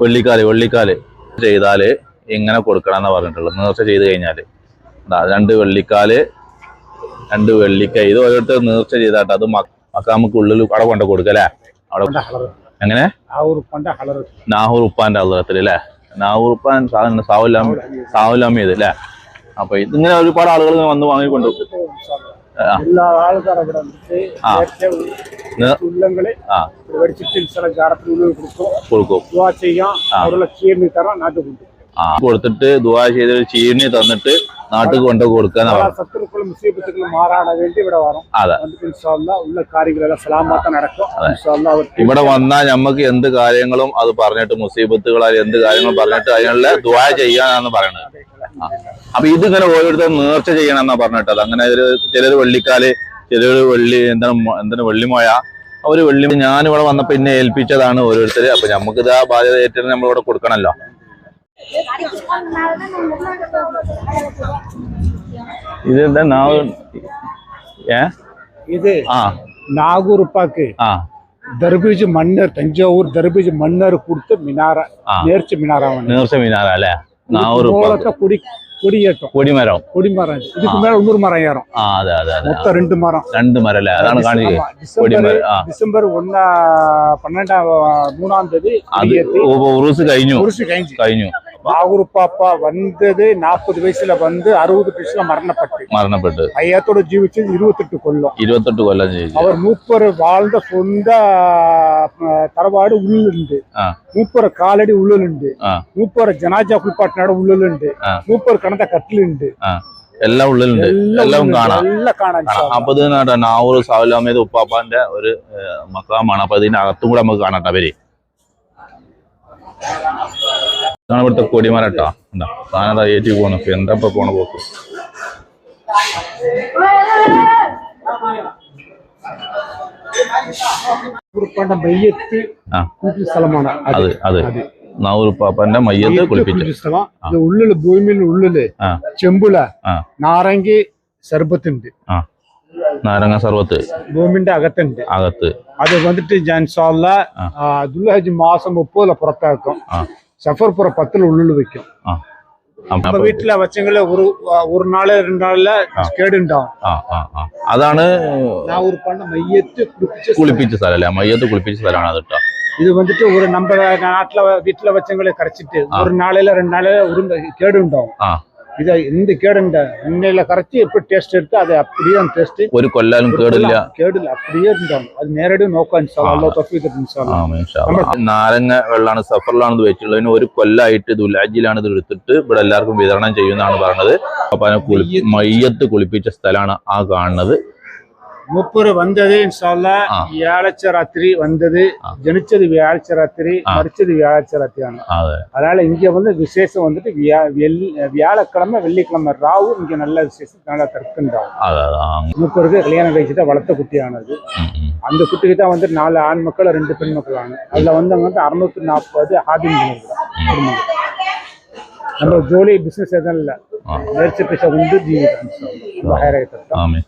വെള്ളിക്കാൽ വെള്ളിക്കാൽ എങ്ങനെ ഇങ്ങനെ കൊടുക്കണമെന്നാണ് പറഞ്ഞിട്ടുള്ളത്. നേർച്ച ചെയ്ത് കഴിഞ്ഞാൽ. രണ്ട് വെള്ളിക്കാൽ രണ്ട് വെള്ളിക്കൈ. ഇത് ഓരോരുത്തർ നേർച്ച ചെയ്താട്ട്. അത് മക്കാമുക്കുള്ളിൽ അവിടെ കൊണ്ട് കൊടുക്കല്ലേ അവിടെ എങ്ങനെ? നാഹൂർ ഉപ്പാന്റെ അള്ളത്തിൽ അല്ലേ? നാഹൂർ ഉപ്പാൻ സാധനം സാവുലാമി സാവുലാമിയത് അല്ലേ? അപ്പൊ ഇതിങ്ങനെ ഒരുപാട് ആളുകൾ വന്ന് വാങ്ങിക്കൊണ്ടു എല്ലാ ആൾക്കാരെ ഇവിടെ വന്നിട്ട് ആ. നേരത്തെ നേ- ഉള്ളങ്ങളെ ആ മേടിച്ചിട്ട് ചില ജാറത്തിൽ ഉള്ളിൽ കൊടുക്കും കൊടുക്കും ദുവാ ചെയ്യാം അവരുടെ ചീർണി തരാം നാട്ടിൽ കൊണ്ടു ആ കൊടുത്തിട്ട് ദുവാ ചെയ്ത് ചീനി തന്നിട്ട് നാട്ടിൽ കൊണ്ടു കൊടുക്കാന്ന് പല പറഞ്ഞു சத்துருக்களும் முசீபத்துக்களும் மாறாட வேண்டி ഇവിടെ വരും അതെ வந்துட்டு இன்ஷா அல்லாஹ் உள்ள காரியங்களெல்லாம் சலாமாத்த நடக்கும் இன்ஷா அல்லாஹ் அவர் ഇവിടെ വന്നാൽ നമുക്ക് എന്ത് കാര്യങ്ങളും അത് പറഞ്ഞിട്ട് മുസീബത്തുകളാൽ എന്ത് കാര്യങ്ങളും പറഞ്ഞിട്ട് അതിനുള്ള ദുവാ ചെയ്യാനാണ് പറയണത് ആ. അപ്പൊ ഇതിങ്ങനെ ഓരോരുത്തർ നേർച്ച ചെയ്യണമെന്നാ പറഞ്ഞിട്ടത് അങ്ങനെ ഒരു ചിലര് വെള്ളിക്കാല് ചിലര് വെള്ളി എന്താണ് മൊ- എന്താണ് വെള്ളിമോയ അവര് വെള്ളി ഞാൻ ഇവിടെ വന്നപ്പോ എന്നെ ഏൽപ്പിച്ചതാണ് ഓരോരുത്തര് അപ്പൊ നമുക്കിത് ആ ബാധ്യത ഏറ്റവും നമ്മളിവിടെ കൊടുക്കണല്ലോ ഇതെന്താ നാവ് ഏ இது ആ நாகூர் உப்பாக்கு ആ தர்பீஜ் மன்னர் தஞ்சாவூர் தர்பீஜ் மன்னர் கொடுத்த மினாரா ആ நேர்ச்சி மினாராவன் നേർച്ച മീനാര അല്ലേ നാവൂർ ഉപ്പാക്ക്. கொடி கொடியேற்றம். கொடிமரம். கொடிமரம். இதுக்கு மேல இன்னொரு மரம் ஏறும். அதான் அதான் மொத்தம் ரெண்டு மரம். ரெண்டு மரம் இல்ல அதான் கொடிமரம் டிசம்பர் ஒன்னா பன்னெண்டாம் மூணாம் தேதி அது ஒரு வருஷம் கழிஞ்சு வருஷம் கழிஞ்சு. கழிஞ்சு കഴിഞ്ഞു நாகூர் பாப்பா வந்தது நாற்பது வயசுல வந்து அறுபது வயசுல மரணப்பட்டு മരണപ്പെട്ട് ஐயாத்தோட ஜீவிச்சது இருபத்தெட்டு கொல்லம் ഇരുപത്തെട്ട് കൊല്ലം ജീവിച്ചു அவர் மூப்பர் வாழ்ந்த சொந்த அஹ், தரவாடு உள்ளுண்டு ആ மூப்பர் காலடி உள்ளுண்டு ആ மூப்பர் ஜனாஜா குளிப்பாட்டினாட உள்ளுண்டு ആ. மூப்பர் கணத கட்டிலுண்டு ആ എല്ലാം ഉള്ളിലുണ്ട് എല്ലാം உள்ளுண்டு. കാണാം எல்லாம் കാണാൻ കാണാം. അപ്പൊ ഇത് നാട്ടാ നാവൂർ സാവുലാമേത് ഉപ്പാപ്പാന്റെ ഒരു ഏഹ്, മക്കാമാണ് അപ്പൊ ഇതിന്റെ അകത്തും കൂടെ നമുക്ക് കാണാം അവര് ഇതാണ് ഇവിടുത്തെ കൊടിമരം കേട്ടോ. എന്താ സാധനം ഏറ്റി പോണു. എന്താ ഇപ്പൊ പോണ പോക്ക് മയ്യത്ത് അത്. അത് കുളിപ്പിച്ചു. ഉള്ളിൽ ഭൂമിയിൽ ഉള്ളിൽ ചെമ്പുല നാരങ്ങി സർബത്തുണ്ട്. നാരങ്ങ സർബത്ത്. ഭൂമിന്റെ അകത്തുണ്ട്. അകത്ത്. അത് വന്നിട്ട് ഞാൻ ദുൽഹജ് മാസം മുപ്പതിലെ പുറത്താക്കും. ആ സഫർപുറ പത്തിൽ ഉള്ളിൽ വെക്കും ആ நம்ம അപ്പൊ வீட்டுல வச்சங்கள ஒரு ஒரு நாள் ரெண்டு நாள்ல கேடு ഉണ്ടാവും ആ ആ ആ അതാണ് நான் ஒரு பண்ண மையத்து குடிச்சு കുളിപ്പിച്ച സ്ഥലം അല്ലേ മയ്യത്ത് കുളിപ്പിച്ച സ്ഥലമാണ് അത് കേട്ടോ இது வந்துட்டு ஒரு நம்ம நாட்டுல வீட்டுல வச்சவங்களை கரைச்சிட்டு ஒரு நாளையில ரெண்டு நாளையில ஒரு கேடு ഉണ്ടാവും ഇത് എന്ത് കേടുണ്ട്? എണ്ണയില കറച്ച് എപ്പോൾ ടേസ്റ്റ് എടുത്ത് അത് അപ്പടിയും ടേസ്റ്റ് ഒരു കൊല്ലാലും കേടില്ല. കേടില്ല അപ്പടിയേ ഉണ്ടാവും. അത് നേരിട്ട് നോക്കാൻ നാരങ്ങ വെള്ളമാണ് സഫറിലാണെന്ന് വെച്ചുള്ളതിന് ഒരു കൊല്ലായിട്ട് ദുലാജിലാണ് ഇത് എടുത്തിട്ട് ഇവിടെ എല്ലാവർക്കും വിതരണം ചെയ്യുന്നതാണ് പറഞ്ഞത്. അപ്പം മയ്യത്ത് കുളിപ്പിച്ച സ്ഥലമാണ് ആ കാണുന്നത്. முப்பது வந்தது இன்ஷால்லா வியாழச்ச ராத்திரி வந்தது. ஜனிச்சது வியாழச்ச ராத்திரி மறிச்சது வியாழச்ச ராத்திரி அதனால இங்க வந்து விசேஷம் வந்துட்டு வியாழக்கிழமை வெள்ளிக்கிழமை ராவு இங்க நல்ல விசேஷம் நல்லா தற்கண்டாகும் முப்பருக்கு கல்யாணம் கழிச்சு தான் வளர்த்த குட்டியானது. அந்த குட்டிக்கு தான் வந்து நாலு ஆண் மக்கள் ரெண்டு பெண் மக்கள் ஆனது அதுல வந்து வந்து அறுநூத்தி நாற்பது ஹாபிங் குடும்பங்கள் நம்ம ஜோலி பிசினஸ் எதுவும் இல்லை. நேர்ச்சி பேச உண்டு ஜீவிதம் ஆமே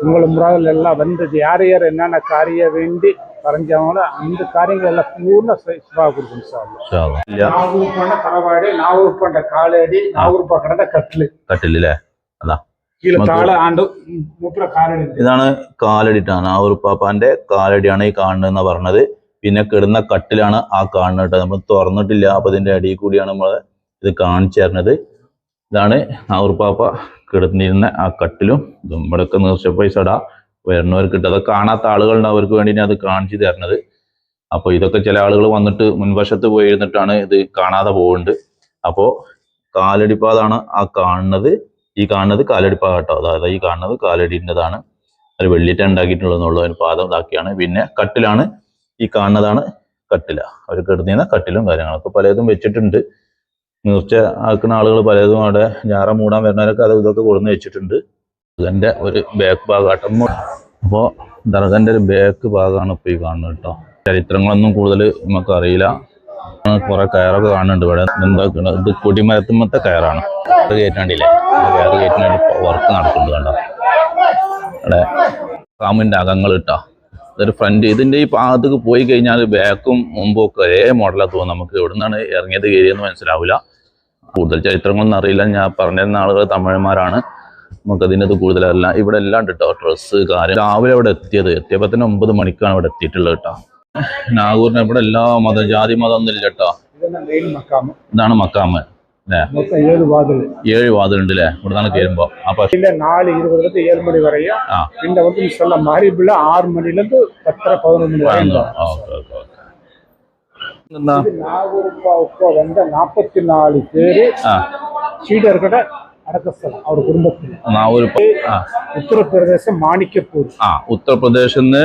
உங்களை முறாவில் எல்லாம் வந்தது யார் யார் என்னென்ன காரியம் வேண்டி பறஞ்சாங்களோ அந்த காரியங்கள் எல்லாம் பூர்ண சிவா கொடுக்கும் சார் ഇൻഷാ അല്ലാ. ഇല്ല நாகூர் பண்ண தலவாடி நாகூர் பண்ண காலடி நாகூர் பக்கட கட்லு കട്ടില്ലേ അതാ கீழே நமக்கு- கால ஆண்டு முப்புற காலடி இருக்கு. ഇതാണ് കാലടിട്ടാണ് ആ ഒരു പാപ്പാന്റെ കാലടിയാണ് ഈ കാണുന്നതെന്ന് പറഞ്ഞത് പിന്നെ കിടന്ന കട്ടിലാണ് ആ കാണുന്നത് കേട്ടോ നമ്മൾ തുറന്നിട്ടില്ല അപ്പൊ ഇതിന്റെ അടിയിൽ കൂടിയാണ് നമ്മൾ ഇത് കാണിച്ചു തരുന്നത് ഇതാണ് ആ ഒരു പാപ്പ കിടന്നിരുന്ന ആ കട്ടിലും ഇവിടെയൊക്കെ നേർച്ച പൈസ ഇടാ. വരുന്നവർക്ക് കിട്ടും അതൊക്കെ കാണാത്ത ആളുകളുണ്ട് അവർക്ക് വേണ്ടി അത് കാണിച്ചു തരണത് അപ്പൊ ഇതൊക്കെ ചില ആളുകൾ വന്നിട്ട് മുൻവശത്ത് പോയി ഇരുന്നിട്ടാണ് ഇത് കാണാതെ പോകുന്നുണ്ട് അപ്പോ കാലടിപ്പാതാണ് ആ കാണുന്നത്. ഈ കാണുന്നത് കാലടിപ്പാ കേട്ടോ. അതായത് ഈ കാണുന്നത് കാലടിന്റെതാണ്. ഒരു വെള്ളിറ്റ ഉണ്ടാക്കിയിട്ടുള്ളതെന്നുള്ളത് അതിന് പാദം ഇതാക്കിയാണ്. പിന്നെ കട്ടിലാണ് ഈ കാണുന്നതാണ് കട്ടില. അവർ കിടന്നിരുന്ന കട്ടിലും കാര്യങ്ങളൊക്കെ പലതും വെച്ചിട്ടുണ്ട്. നീർച്ച ആക്കുന്ന ആളുകൾ പലതും അവിടെ ഞാറ മൂടാൻ വരുന്നവരൊക്കെ അത് ഇതൊക്കെ കൊടുന്ന് വെച്ചിട്ടുണ്ട്. ഇതിന്റെ ഒരു ബാക്ക് ഭാഗമാട്ടം അപ്പോൾ ദർഗന്റെ ഒരു ബാക്ക് ഭാഗമാണ് ഇപ്പോൾ ഈ കാണുന്നത് കേട്ടോ. ചരിത്രങ്ങളൊന്നും കൂടുതൽ നമുക്ക് അറിയില്ല. കുറെ കയറൊക്കെ കാണുന്നുണ്ട് ഇവിടെ. എന്താ ഇത്? കൊടിമരത്തുമ്പത്തെ കയറാണ്. അത് കയറ്റാണ്ടില്ലേ? കയറ് കയറ്റിനായിട്ട് വർക്ക് നടക്കുന്നുണ്ട് കണ്ടോ? അവിടെ ഫാമിന്റെ അകങ്ങൾ ഇട്ടാ അതൊരു ഫ്രണ്ട് ഇതിന്റെ ഈ ഭാഗത്തേക്ക് പോയി കഴിഞ്ഞാൽ ബാക്കും മുമ്പും ഒക്കെ ഒരേ മോഡലാണ് തോന്നുന്നു. നമുക്ക് എവിടെ നിന്നാണ് ഇറങ്ങിയത് കയറിയെന്ന് മനസ്സിലാവില്ല കൂടുതൽ ചരിത്രങ്ങളൊന്നും അറിയില്ല. ഞാൻ പറഞ്ഞിരുന്ന ആളുകൾ തമിഴന്മാരാണ്. നമുക്കതിന്റെ അത് കൂടുതലല്ല ഇവിടെ എല്ലാം ഉണ്ട് കേട്ടോ ഡ്രസ്സ് കാര്യം. രാവിലെ അവിടെ എത്തിയത്. എത്തിയപ്പോൾ തന്നെ ഒമ്പത് മണിക്കാണ് ഇവിടെ എത്തിയിട്ടുള്ളത് കേട്ടോ നാഗൂറിന് ഇവിടെ എല്ലാ മതം ജാതി മതം ഒന്നും ഇല്ല കേട്ടോ ഇതാണ് മക്കാമ്. ஏழு வாதல் ஏழு வாதல் உண்டுல இப்படிதானுக்கு எலும்போ அப்ப இல்ல நாலு இருபதுல இருந்து ஏழு மணி வரையும் இந்த வந்து சொல்ல மாறிபிள்ள ஆறு மணில இருந்து பத்தரை பதினொன்று மணி வரையும் நாகூர்பா உப்பா வந்த நாற்பத்தி நாலு பேரு சீடர்கிட்ட அடக்கஸ்தலம் அவர் குடும்பத்தில் നാവൂർ ആ உத்தரப்பிரதேசம் மாணிக்கப்பூர் ആ ഉത്തർപ്രദേശിൽ നിന്ന്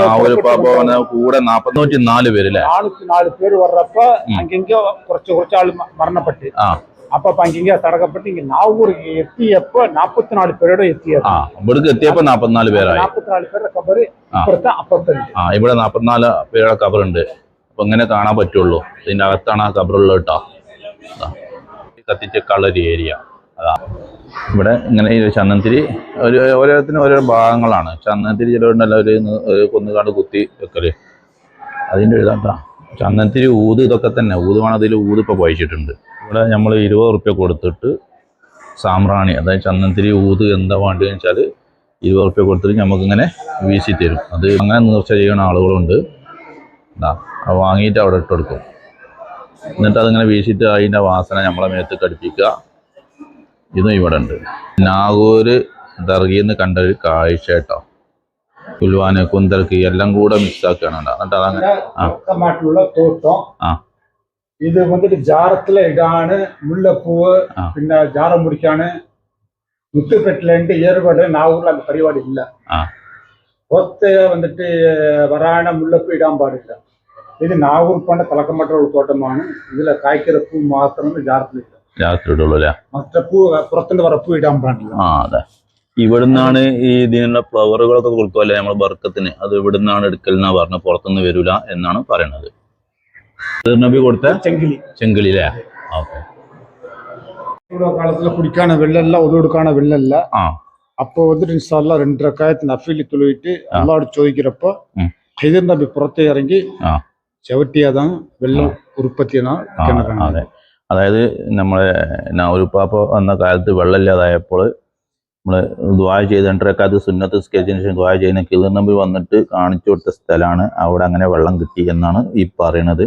നാവൂരിപ്പാപ്പ വന്ന കൂടെ നാപ്പത്തി നാല് പേര് അല്ലേ நானூத்தி நாலு பேர் வர்றப்ப அங்கங்க குறைச்சு குறைச்சு ஆள் ம- மரணப்பட்டு ആ அப்ப அப்ப அங்கங்க தடக்கப்பட்டு இங்க நாகூருக்கு எத்தியப்ப நாற்பத்தி நாலு பேரோட எத்தியது ആ ഇവിടേക്ക് എത്തിയപ്പോ നാപ്പത്തിനാല് പേരായി நாற்பத்தி நாலு பேர கபரு ഇപ്പുറത്തെ അപ്പുറത്തുണ്ട് ആ ഇവിടെ നാപ്പത്തിനാല് പേരുടെ കബറുണ്ട് അപ്പൊ ഇങ്ങനെ കാണാൻ പറ്റുള്ളൂ ഇതിന്റെ അകത്താണ് ആ കബറുള്ളത് കേട്ടോ അതാ. ഈ കത്തിച്ചേക്കാനുള്ള ഒരു ഏരിയ അതാ ഇവിടെ ഇങ്ങനെ ഈ ചന്ദനത്തിരി ഒരു ഓരോരുത്തരും ഓരോ ഭാഗങ്ങളാണ്. ചന്ദനത്തിരി ചിലരുണ്ടല്ലോ ഒരു കൊന്നുകാട് കുത്തി വെക്കൽ. അതിന്റെ എഴുതാട്ടാ ചന്ദനത്തിരി ഊത് ഇതൊക്കെ തന്നെ. ഊത് വേണം അതിൽ ഊത് ഇപ്പോൾ വഹിച്ചിട്ടുണ്ട് ഇവിടെ നമ്മൾ ഇരുപത് റുപ്യ കൊടുത്തിട്ട് സാമ്പ്രാണി അതായത് ചന്ദനത്തിരി ഊത് എന്താ വേണ്ടതെന്ന് വെച്ചാൽ ഇരുപത് റുപ്യ കൊടുത്തിട്ട് നമുക്കിങ്ങനെ വീശി തരും. അത് അങ്ങനെ നേർച്ച ചെയ്യുന്ന ആളുകളുണ്ട്. എന്താ വാങ്ങിയിട്ട് അവിടെ ഇട്ടെടുക്കും എന്നിട്ട് അതിങ്ങനെ വീശിയിട്ട് അതിന്റെ വാസന നമ്മളെ മേത്ത് കടിപ്പിക്കുക. ഇത് ഇവിടെ ഉണ്ട്. നാഗൂര് ദർഗിയിൽ കണ്ട ഒരു കാഴ്ച കേട്ടോ. പുൽവാന കുന്തർക്ക് എല്ലാം കൂടെ മിക്സ് ആക്കുകയാണ് എന്നിട്ട് അതങ്ങനെ തോട്ടം. ആ. ഇത് വന്നിട്ട് ജാറത്തിലെ ഇടാണ് മുല്ലപ്പൂവ് പിന്നെ ജാറം മുറിക്കാണ് മുത്തുപെട്ടിലുണ്ട് ഏർപാട് നാവൂരിൽ അങ്ങനെ പരിപാടി ഇല്ല ഒത്ത വന്നിട്ട് വരാണ മുല്ലപ്പൂ ഇടാൻ പാടില്ല. ഇത് നാഗൂർ പണ്ട് തലക്കമട്ടുള്ള തോട്ടമാണ്. ഇതിലെ കായ്ക്കിற பூ മാത്രമേ ജാറത്തിലില്ല രാത്രി ഇവിടുന്നാണ് ഈ ഇതിനുള്ള ഫ്ലവറുകളൊക്കെ കൊടുക്കുക അല്ലെ നമ്മളെ ബർക്കത്തിന് അത് ഇവിടുന്നാണ് എടുക്കൽ എന്നാ പറഞ്ഞ പുറത്തുനിന്ന് വരൂല എന്നാണ് പറയണത്. നബി കൊടുത്ത ചെങ്കിലി. ചെങ്കിലി അല്ലേ? ഓക്കെ. കാലത്തിൽ കുടിക്കാണ് വെള്ളല്ല ഒതുകൊടുക്കാണ് വെള്ളല്ല ആ. അപ്പോ വന്നിട്ട് രണ്ടരക്കായത്തിന് അഫീലി തുളുവിട്ട് അമ്മാട് ചോദിക്കിറപ്പോ ഹൈദർ നബി പുറത്തേ ഇറങ്ങി ചവിട്ടിയതാണ് വെള്ളം ഉറപ്പത്തിയതാണ് കിണറാണ്. അതായത് നമ്മളെ നൗരുപ്പാപ്പ വന്ന കാലത്ത് വെള്ളമില്ലാതായപ്പോൾ നമ്മൾ ദ്വായ ചെയ്ത് രണ്ടരക്കാലത്ത് സുന്നത്ത് സ്കെച്ചിന് ശേഷം ദ്വായ ചെയ്യുന്ന കിളിർ നമ്പി വന്നിട്ട് കാണിച്ചു കൊടുത്ത സ്ഥലമാണ്. അവിടെ അങ്ങനെ വെള്ളം കിട്ടി എന്നാണ് ഈ പറയണത്